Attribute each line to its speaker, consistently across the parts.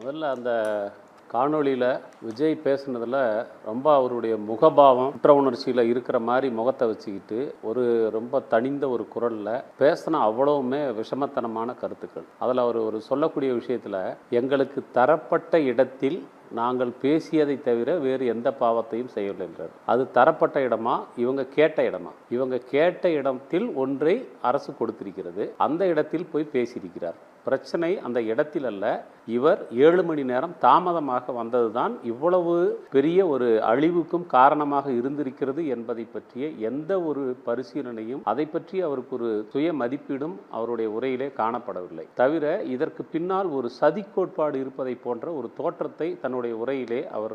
Speaker 1: முதல்ல அந்த காணொளியில் விஜய் பேசுனதில் ரொம்ப அவருடைய முகபாவம் குற்ற உணர்ச்சியில் இருக்கிற மாதிரி முகத்தை வச்சுக்கிட்டு ஒரு ரொம்ப தனிந்த ஒரு குரலில் பேசின அவ்வளவுமே விஷமத்தனமான கருத்துக்கள். அதில் அவர் ஒரு சொல்லக்கூடிய விஷயத்தில் எங்களுக்கு தரப்பட்ட இடத்தில் நாங்கள் பேசியதை தவிர வேறு எந்த பாவத்தையும் செய்யவில்லை என்றார். அது தரப்பட்ட இடமா? இவங்க கேட்ட இடமா? இவங்க கேட்ட இடத்தில் ஒன்றை அரசு கொடுத்திருக்கிறது. அந்த இடத்தில் போய் பேசியிருக்கிறார். பிரச்சனை அந்த இடத்தில் அல்ல. இவர் ஏழு மணி நேரம் தாமதமாக வந்ததுதான் இவ்வளவு பெரிய ஒரு அழிவுக்கும் காரணமாக இருந்திருக்கிறது என்பதை பற்றிய எந்த ஒரு பரிசீலனையும் அதை பற்றி அவருக்கு ஒரு சுய மதிப்பீடும் அவருடைய உரையிலே காணப்படவில்லை. தவிர இதற்கு பின்னால் ஒரு சதி கோட்பாடு இருப்பதை போன்ற ஒரு தோற்றத்தை தன்னுடைய உரையிலே அவர்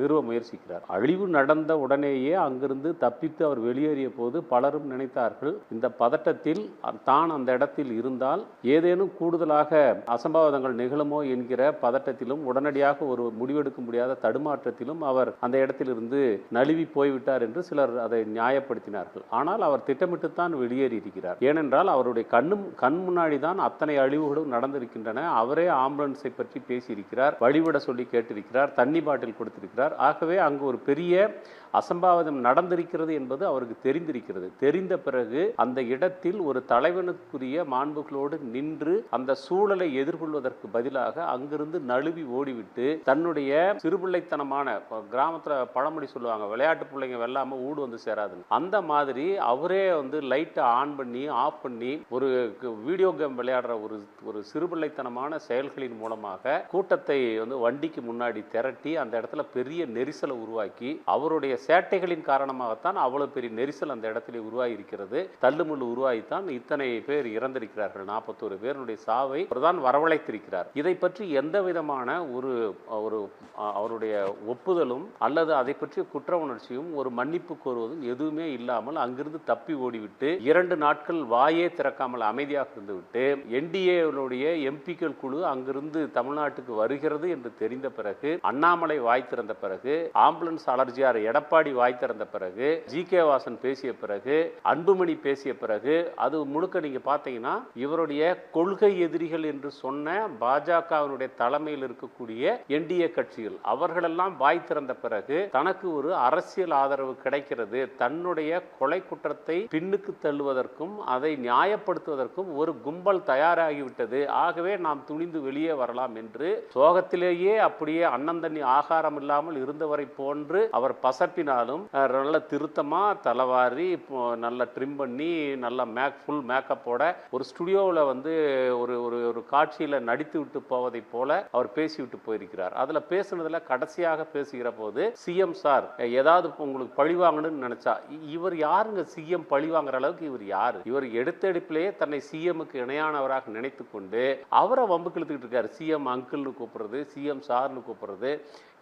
Speaker 1: நிறுவ முயற்சிக்கிறார். அழிவு நடந்த உடனேயே அங்கிருந்து தப்பித்து அவர் வெளியேறிய போது பலரும் நினைத்தார்கள் இந்த பதட்டத்தில் தான் அந்த இடத்தில் இருந்தால் ஏதேனும் கூடுதலாக அசம்பாவிதங்கள் நிகழுமோ என்கிற பதட்டத்திலும் உடனடியாக ஒரு முடிவெடுக்க முடியாத தடுமாற்றத்திலும் அவர் அந்த இடத்திலிருந்து நழுவி போய்விட்டார் என்று சிலர் அதை நியாயப்படுத்தினார்கள். ஆனால் அவர் திட்டமிட்டுத்தான் வெளியேறி இருக்கிறார் ஏனென்றால் அவருடைய கண்ணும் கண் முன்னாடி தான் அத்தனை அழிவுகளும் நடந்திருக்கின்றன. அவரே ஆம்புலன்ஸை பற்றி பேசியிருக்கிறார். வழிவிட சொல்லி கேட்டிருக்கிறார். தண்ணி பாட்டில் கொடுத்திருக்கிறார். ஆகவே அங்கு ஒரு பெரிய அசம்பாவிதம் நடந்திருக்கிறது என்பது அவருக்கு தெரிந்திருக்கிறது. தெரிந்த பிறகு அந்த இடத்தில் ஒரு தலைவனுக்குரிய மாண்புகளோடு நின்று அந்த சூழலை எதிர்கொள்வதற்கு பதிலாக அங்கிருந்து நழுவி ஓடிவிட்டு தன்னுடைய சிறுபிள்ளைத்தனமான கிராமத்தில் பழமொழி சொல்லுவாங்க விளையாட்டு பிள்ளைங்க வெல்லாம ஊடு வந்து சேராதுன்னு. அந்த மாதிரி அவரே வந்து லைட்டை ஆன் பண்ணி ஆஃப் பண்ணி ஒரு வீடியோ கேம் விளையாடுற ஒரு ஒரு சிறுபிள்ளைத்தனமான செயல்களின் மூலமாக கூட்டத்தை வந்து வண்டிக்கு முன்னாடி திரட்டி அந்த இடத்துல பெரிய நெரிசலை உருவாக்கி அவருடைய சேட்டைகளின் காரணமாகத்தான் அவ்வளவு பெரிய நெரிசல் அந்த இடத்துல உருவாகி இருக்கிறது தள்ளுமுள்ளு உருவாகித்தான் இத்தனை பேர் இறந்திருக்கிறார்கள். நாற்பத்தோரு பேருடைய சாவை அவர்தான் வரவழைத்திருக்கிறார். இதை பற்றி எந்த விதமான ஒரு ஒரு அவருடைய ஒப்புதலும் அல்லது அதை பற்றிய குற்ற உணர்ச்சியும் ஒரு மன்னிப்பு கோருவதும் எதுவுமே இல்லாமல் அங்கிருந்து தப்பி ஓடிவிட்டு இரண்டு நாட்கள் வாயே திறக்காமல் அமைதியாக இருந்துவிட்டு என்டிஏனுடைய எம்பிக்கள் குழு அங்கிருந்து தமிழ்நாட்டுக்கு வருகிறது என்று தெரிந்த பிறகு அண்ணாமலை வாய் திறந்த பிறகு ஆம்புலன்ஸ் அலர்ஜியார் எடப்பாடி வாய் திறந்த பிறகு ஜி கே வாசன் பேசிய பிறகு அன்புமணி பேசிய பிறகு அது முழுக்க நீங்க பார்த்தீங்கன்னா இவருடைய கொள்கை எதிரிகள் என்று சொன்ன பாஜகவினுடைய தலைமையில் இருக்கக்கூடிய என்டிஏ கட்சிகள் அவர்களெல்லாம் வாய் திறந்த பிறகு தனக்கு ஒரு அரசியல் ஆதரவு கிடைக்கிறது. தன்னுடைய கொலை குற்றத்தை பின்னுக்கு தள்ளுவதற்கும் அதை நியாயப்படுத்துவதற்கும் ஒரு கும்பல் தயாராகிவிட்டது. ஆகவே நாம் துணிந்து வெளியே வரலாம் என்று சோகத்திலேயே அப்படியே அன்னந்தண்ணி ஆகாரம் இல்லாமல் இருந்தவரை போன்று அவர் பசப்பி அஹ், நல்ல திருத்தமா தலைவாரி நல்லா ட்ரிம் பண்ணி நல்லா மேக் ஃபுல் மேக்கப்போட ஒரு ஸ்டுடியோவில் வந்து ஒரு ஒரு ஒரு காட்சியில் நடித்து விட்டு போவதைப் போல அவர் பேசிவிட்டு போயிருக்கிறார். அதில் பேசுனதுல கடைசியாக பேசுகிற போது சிஎம் சார் ஏதாவது உங்களுக்கு பழி வாங்கணும்னு நினைச்சா இவர் யாருங்க சிஎம் பழி வாங்குற அளவுக்கு இவர் யாரு? இவர் எடுத்தெடுப்பிலேயே தன்னை சிஎம்முக்கு இணையானவராக நினைத்து கொண்டு அவரை வம்புக்கு இழுத்துக்கிட்டு இருக்காரு. சிஎம் அங்கிள்னு கூப்பிடுறது சிஎம் சார்னு கூப்பிடுறது.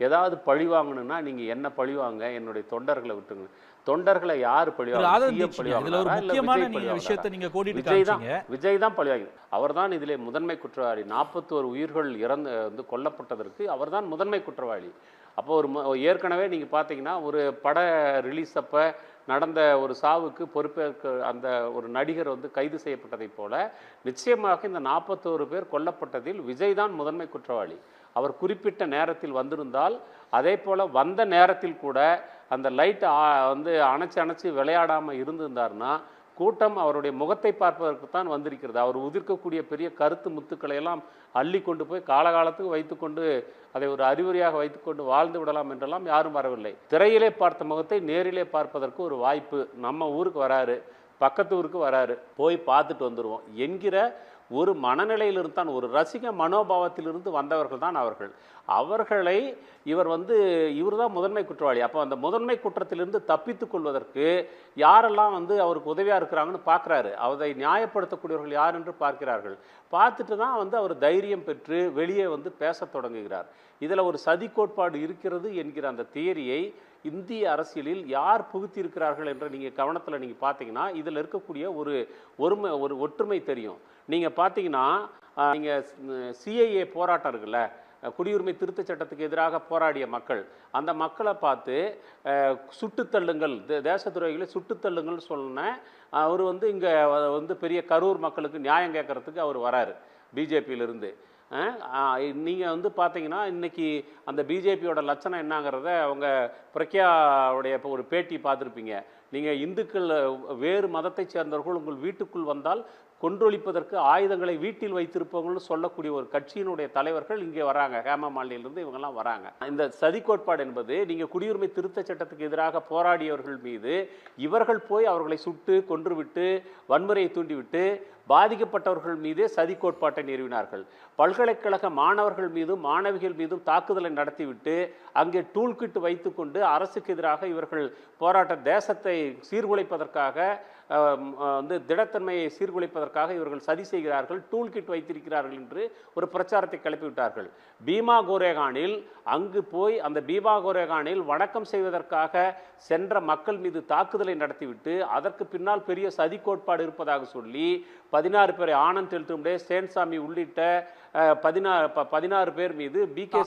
Speaker 1: ஏதாவது பழி வாங்கணும்னா நீங்க என்ன பழி வாங்க? என்னுடைய தொண்டர்களை விட்டுங்க தொண்டர்களை யார் பழி
Speaker 2: திரு
Speaker 1: வாங்க
Speaker 2: ஆதவ்
Speaker 1: சிஎம் பழி
Speaker 2: தீட்சிதர், இதுல ஒரு
Speaker 1: வாங்கினாரா இல்ல
Speaker 2: முக்கியமான
Speaker 1: விஜய் தான்
Speaker 2: காமிச்சீங்க.
Speaker 1: விஜய் தான் இதிலே முதன்மை குற்றவாளி. நாற்பத்தோரு உயிர்கள் இறந்து வந்து கொல்லப்பட்டதற்கு அவர்தான் முதன்மை குற்றவாளி. அப்போ ஒரு ஏற்கனவே நீங்க பார்த்தீங்கன்னா ஒரு பட ரிலீஸ் அப்ப நடந்த ஒரு சாவுக்கு பொறுப்பேற்க அந்த ஒரு நடிகர் வந்து கைது செய்யப்பட்டதைப் போல நிச்சயமாக இந்த நாற்பத்தோரு பேர் கொல்லப்பட்டதில் விஜய் தான் முதன்மை குற்றவாளி. அவர் குறிப்பிட்ட நேரத்தில் வந்திருந்தால் அதே போல் வந்த நேரத்தில் கூட அந்த லைட் வந்து அணைச்சி அணைச்சு விளையாடாமல் இருந்திருந்தாருன்னா கூட்டம் அவருடைய முகத்தை பார்ப்பதற்கு தான் வந்திருக்கிறது. அவர் உதிர்க்கக்கூடிய பெரிய கருத்து முத்துக்களை எல்லாம் அள்ளி கொண்டு போய் காலகாலத்துக்கு வைத்துக்கொண்டு அதை ஒரு அறிகுறியாக வைத்துக்கொண்டு வாழ்ந்து விடலாம் என்றெல்லாம் யாரும் வரவில்லை. திரையிலே பார்த்த முகத்தை நேரிலே பார்ப்பதற்கு ஒரு வாய்ப்பு நம்ம ஊருக்கு வராரு பக்கத்து ஊருக்கு வராரு. போய் பார்த்துட்டு வந்துடுவோம் என்கிற ஒரு மனநிலையிலிருந்து தான் ஒரு ரசிக மனோபாவத்திலிருந்து வந்தவர்கள் தான் அவர்கள். அவர்களை இவர் வந்து இவர் தான் முதன்மை குற்றவாளி. அப்போ அந்த முதன்மை குற்றத்திலிருந்து தப்பித்து கொள்வதற்கு யாரெல்லாம் வந்து அவருக்கு உதவியாக இருக்கிறாங்கன்னு பார்க்குறாரு. அதை நியாயப்படுத்தக்கூடியவர்கள் யார் என்று பார்க்கிறார்கள். பார்த்துட்டு தான் வந்து அவர் தைரியம் பெற்று வெளியே வந்து பேசத் தொடங்குகிறார். இதில் ஒரு சதி கோட்பாடு இருக்கிறது என்கிற அந்த தியரியை இந்திய அரசியலில் யார் புகுத்தி இருக்கிறார்கள் என்ற நீங்கள் கவனத்தில் நீங்கள் பார்த்தீங்கன்னா இதில் இருக்கக்கூடிய ஒரு ஒருமை ஒரு ஒற்றுமை தெரியும். நீங்கள் பார்த்தீங்கன்னா நீங்கள் சிஐஏ போராட்டம் இருக்குல்ல குடியுரிமை திருத்தச் சட்டத்துக்கு எதிராக போராடிய மக்கள் அந்த மக்களை பார்த்து சுட்டுத்தள்ளுங்கள் தேச துறைகளை சுட்டுத் சொன்னேன் அவர் வந்து இங்கே வந்து பெரிய கரூர் மக்களுக்கு நியாயம் கேட்கறதுக்கு அவர் வராரு பிஜேபியிலிருந்து. நீங்கள் வந்து பார்த்தீங்கன்னா இன்றைக்கி அந்த பிஜேபியோட லட்சணம் என்னங்கிறத அவங்க பிரக்யாவுடைய இப்போ ஒரு பேட்டி பார்த்துருப்பீங்க. நீங்கள் இந்துக்கள் வேறு மதத்தைச் சேர்ந்தவர்கள் உங்கள் வீட்டுக்குள் வந்தால் கொன்றொழிப்பதற்கு ஆயுதங்களை வீட்டில் வைத்திருப்பவங்கள்னு சொல்லக்கூடிய ஒரு கட்சியினுடைய தலைவர்கள் இங்கே வராங்க. ஹேம மாலினிலிருந்து இவங்கெல்லாம் வராங்க. இந்த சதி கோட்பாடு என்பது நீங்கள் குடியுரிமை திருத்த சட்டத்துக்கு எதிராக போராடியவர்கள் மீது இவர்கள் போய் அவர்களை சுட்டு கொன்றுவிட்டு வன்முறையை தூண்டிவிட்டு பாதிக்கப்பட்டவர்கள் மீதே சதி கோட்பாட்டை நிறுவினார்கள். பல்கலைக்கழக மாணவர்கள் மீதும் மாணவிகள் மீதும் தாக்குதலை நடத்திவிட்டு அங்கே டூல் கிட் வைத்துக்கொண்டு அரசுக்கு எதிராக இவர்கள் போராட்ட தேசத்தை சீர்குலைப்பதற்காக வந்து திடத்தன்மையை சீர்குலைப்பதற்காக இவர்கள் சதி செய்கிறார்கள் டூல் கிட் வைத்திருக்கிறார்கள் என்று ஒரு பிரச்சாரத்தை கிளப்பி விட்டார்கள் பீமா கோரேகானில் அங்கு போய் அந்த பீமா கோரேகானில் வணக்கம் செய்வதற்காக சென்ற மக்கள் மீது தாக்குதலை நடத்திவிட்டு அதற்கு பின்னால் பெரிய சதி கோட்பாடு இருப்பதாக சொல்லி பதினாறு பேரை ஆனந்த் தெல்தும்டே சேன்சாமி உள்ளிட்ட பதினாறு பதினாறு பேர் மீது பி கே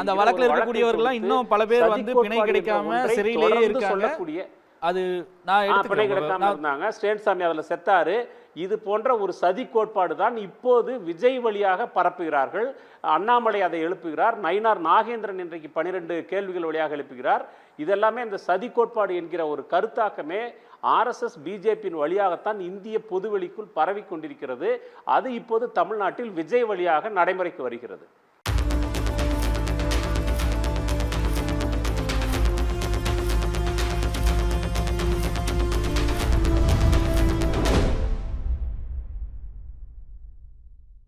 Speaker 2: அந்த- வழக்குல இருக்கக்கூடியவர்கள்லாம் இன்னும் பல பேர் வந்து பிணை கிடைக்காம சிறையிலேயே.
Speaker 1: சொல்லக்கூடிய
Speaker 2: அது நான்
Speaker 1: பிணை கிடைக்காம இருந்தாங்க. ஸ்டேன்சாமி அதுல செத்தாரு. இது போன்ற ஒரு சதி கோட்பாடு தான் இப்போது விஜய் வழியாக பரப்புகிறார்கள். அண்ணாமலை அதை எழுப்புகிறார். நயினார் நாகேந்திரன் இன்றைக்கு பனிரெண்டு கேள்விகள் வழியாக எழுப்புகிறார். இதெல்லாமே இந்த சதி கோட்பாடு என்கிற ஒரு கருத்தாக்கமே ஆர்எஸ்எஸ் பிஜேபியின் வழியாகத்தான் இந்திய பொதுவெளிக்குள் பரவி கொண்டிருக்கிறது. அது இப்போது தமிழ்நாட்டில் விஜய் வழியாக நடைமுறைக்கு வருகிறது.